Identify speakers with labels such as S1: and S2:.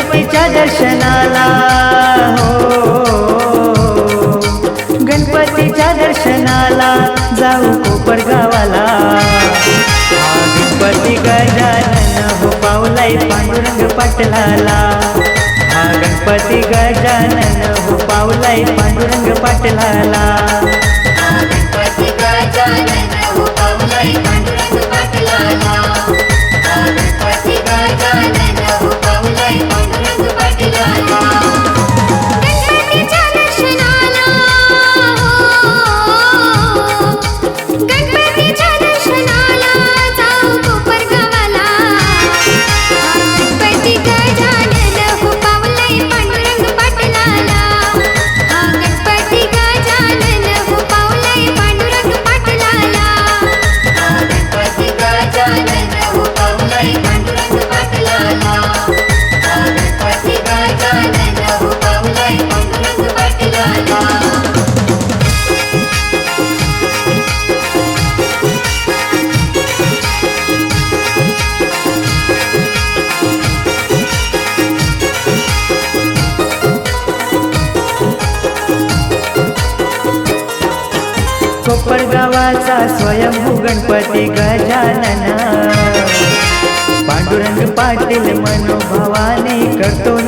S1: गणपतीच्या दर्शनाला. हो. गणपतीच्या दर्शनाला जाऊ कोपर गावाला गणपती गजानन हो पावलाय पांडुरंग पाटलाला. हा
S2: गणपती गजानन हो पावलाय पांडुरंग पाटलाला.
S1: कोपर गावाचा स्वयंभू गणपती गजानना. पांडुरंग पाटील मनोभावाने करतो